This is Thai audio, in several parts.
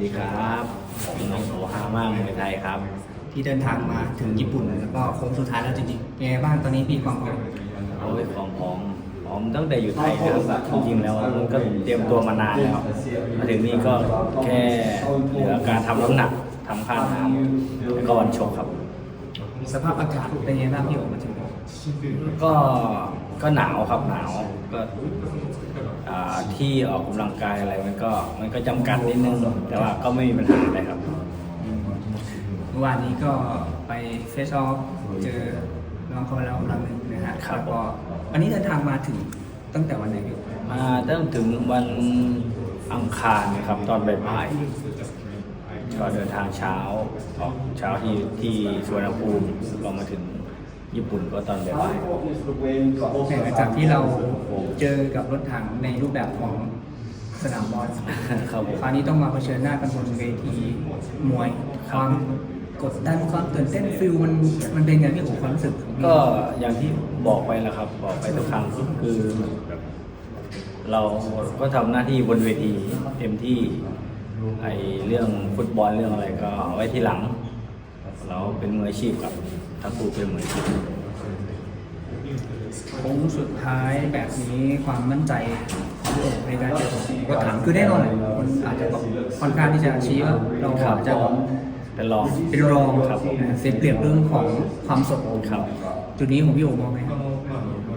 ดีครับผมน้องโอฮาม่ามวยไทยครับ ที่เดินทางมาถึงญี่ปุ่นแล้วก็โค้งสุดท้ายแล้วจริงๆเป็นไงบ้างตอนนี้พี่ความพร้อมโอ้ยของผมผมตั้งแต่อยู่ไทยนะครับจริงๆแล้วมันก็เตรียมตัวมานานแล้วมาถึงนี่ก็แค่เหลือการทำน้ำหนักทำค่าน้ำแล้วก็วันชกครับ สภาพอากาศเป็นไงบ้างพี่โอมาถึงก็ ก็หนาวครับหนาวก็อ่าที่ออกกำลังกายอะไรมันก็มันก็จำกัดนิดนึงแต่ว่าก็ไม่มีปัญหาอะไรครับ เมื่อวานนี้ก็ไปเฟสออฟเจอน้องเขามาแล้วครั้งหนึ่งนะฮะครับ แล้วก็วันนี้เดินทางมาถึงตั้งแต่วันไหนพี่โอมาตั้งถึงวันอังคารนะครับ ตอนบ่ายๆก็เดินทางเช้าออกเช้าที่ที่สุวรรณภูมิก็มาถึง ญี่ปุ่นก็ตอนบ่ายหลังจากที่เราเจอกับรถถังในรูปแบบของสนามบอลๆครับผมคราวนี้ต้องมาเผชิญหน้ากันบนเวทีมวยความกดดันความตื่นเต้นฟิลมันมันเป็นไงพี่โอความรู้สึกของพี่ก็อย่างที่บอกไปแล้วครับ บอกไปทุกครั้งคือแบบเราก็ทำหน้าที่บนเวทีเต็มที่ไอเรื่องฟุตบอลเรื่องอะไรก็เอาไว้ที่หลัง เราเป็นมืออาชีพกับทั้งคู่เป็นมืออาชีพโค้งสุดท้ายแบบนี้ความมั่นใจของพี่โอในการเจอกับรถถังคือแน่นอนมันอาจจะแบบค่อนข้างที่จะชี้ว่าเราครับอาจจะแบบเป็นรองเป็นรองครับผมเสียเปรียบเรื่องของความสดครับจุดนี้ของพี่โอมองไหมครับ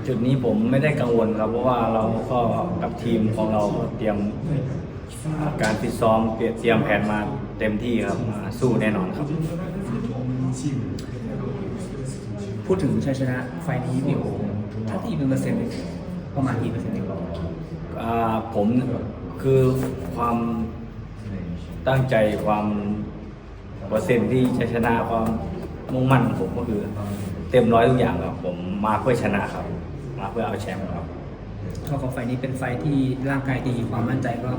จุดนี้ผมไม่ได้กังวลครับ เพราะว่าเราก็กับทีมของเราก็เตรียมการฟิตซ้อมเตรียมเตรียมแผนมาเต็มที่ครับมาสู้แน่นอนครับ พูดถึงชัยชนะไฟล์นี้พี่โอถ้าตีเป็นเปอร์เซ็นต์เนี่ยประมาณกี่เปอร์เซ็นต์ดีกว่าอ่าผมคือความตั้งใจความเปอร์เซ็นต์ที่จะชนะความมุ่งมั่นของผมก็คือ เต็มร้อยทุกอย่างครับผมมาเพื่อชนะครับ มาเพื่อเอาแชมป์ครับเท่ากับไฟล์นี้เป็นไฟล์ที่ร่างกายดีความมั่นใจก็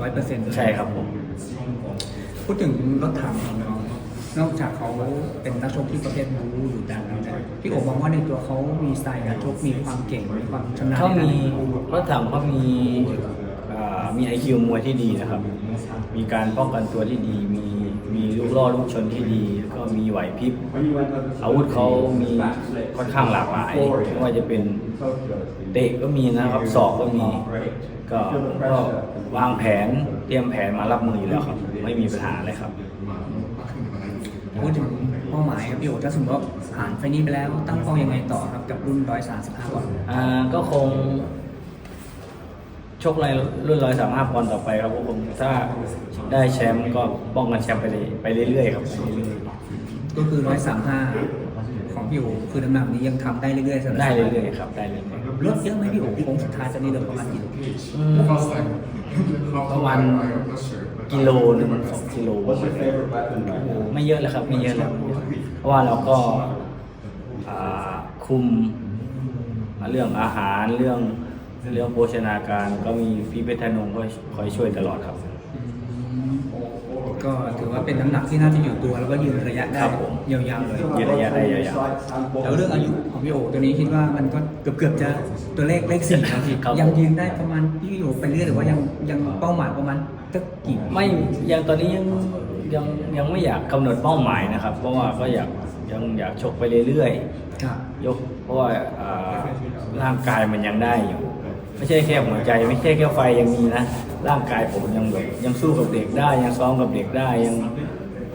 ร้อยเปอร์เซ็นต์ใช่ครับผม พูดถึงรถถังของน้องนอกจากเขาเป็นนักชกที่ประเภทบูหรือดันแล้วเนี่ยพี่โอมองว่าในตัวเขามีสไตล์การชกมีความเก่งมีความชำนาญเขาในมีด้านนี้รถถังเขามีอ่ามีไอคิวมวยที่ดีนะครับ มีการป้องกันตัวที่ดีมี มีลูกล่อลูกชนที่ดีก็มีไหวพริบอาวุธเขามีค่อนข้างหลากหลายไม่ว่าจะเป็นเตะก็มีนะครับศอกก็มีก็ก็วางแผนเตรียมแผนมารับมืออยู่แล้วครับ ไม่มีปัญหาเลยครับพูดถึงเป้าหมายครับพี่โอถ้าสมมติว่าผ่านไฟล์นี้ไปแล้วตั้งเป้ายังไงต่อครับกับรุ่น135ปอนด์อ่าก็คง ชกในรุ่นร้อยสามห้าปอนด์ต่อไปครับผมถ้าได้แชมป์ก็ป้องกันแชมป์ไปเลยไปเรื่อยๆครับไปเรื่อยก็คือ135ของพี่โอคือน้ำหนักนี้ยังทำได้เรื่อยๆสำหๆรับได้เรื่อยๆครับได้เรื่อยลดเยอะไหมพี่โอโค้งสุดท้ายตอนนี้เหลือประมาณกี่โลๆอืมประมาณกิโลหนึ่งสองกิโลไม่เยอะแล้วครับไม่เยอะแล้วเพราะว่าเราก็อ่าคุมเรื่องอาหารเรื่อง เรื่องโภชนาการก็มีพี่เพชรธนงก็คอยช่วยตลอดครับ ก็ถือว่าเป็นน้ำหนักที่น่าจะอยู่ตัวแล้วก็ยืนระยะได้ครับผม ยาวๆเลย ยืนระยะได้ยาว แล้วเรื่องอายุของพี่โอตัวนี้คิดว่ามันก็เกือบๆจะตัวเลขเลขสี่แล้วพี่ครับยังยืนได้ประมาณพี่โอไปเรื่อยหรือว่ายังยังเป้าหมายประมาณสักกี่ไม่ยังตอนนี้ยังยังยังไม่อยากกำหนดเป้าหมายนะครับ เพราะว่าก็อยากยังอยากชกไปเรื่อยครับ ๆยกเพราะว่าอ่าร่างกายมันยังได้อยู่ ไม่ใช่แค่หัวใจ ไม่ใช่แค่ไฟยังมีนะร่างกายผมยังแบบยังสู้กับเด็กได้ ยังซ้อมกับเด็กได้ยัง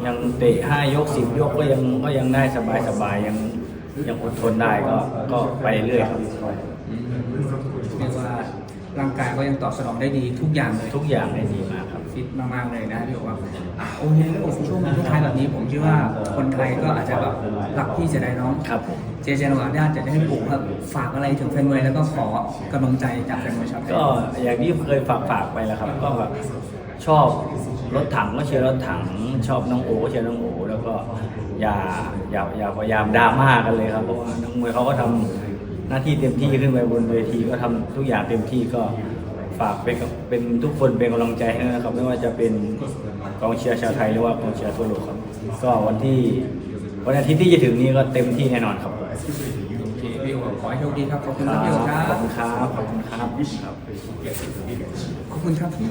ยังเตะห้ายกสิบยกก็ยังก็ยังได้สบายสบายๆยังยังอดทนได้ก็ก็ไปเรื่อยครับ ร่างกายก็ยังตอบสนองได้ดีทุกอย่างเลยทุกอย่างได้ดีมากครับ ฟิตมากๆเลยนะพี่โอว่าอะโอเคแล้วช่วงท้ายแบบนี้ผมคิดว่าคนไทยก็อาจจะแบบรักพี่เสียดายน้อง ครับผม เจเจนวาได้จะได้ให้ผมครับฝากอะไรถึงแฟนมวยแล้วก็ขอกำลังใจจากแฟนมวยชาวไทยก็อย่างที่เคยฝากฝากๆไปแล้วครับ ก็แบบชอบรถถังก็เชียร์รถถัง ชอบน้องโอก็เชียร์น้องโอแล้วก็อย่าอย่าอย่าพยายามดราม่ากันเลยครับเพราะว่านักมวยเขาก็ทำ หน้าที่เต็มที่ขึ้นไปบนเวทีก็ทำทุกอย่างเต็มที่ก็ฝากเป็นกับเป็นทุกคนเป็นกำลังใจให้นะครับ ไม่ว่าจะเป็นกองเชียร์ชาวไทยหรือว่ากองเชียร์ทั่วโลกครับ ก็วันที่วันอาทิตย์ที่จะถึงนี้ก็เต็มที่แน่นอนครับโอเคพี่โอขอให้โชคดีครับขอบคุณคครัรับบพี่โอครัขอบบคุณครับขอบคุณครับขอบคุณครับพี่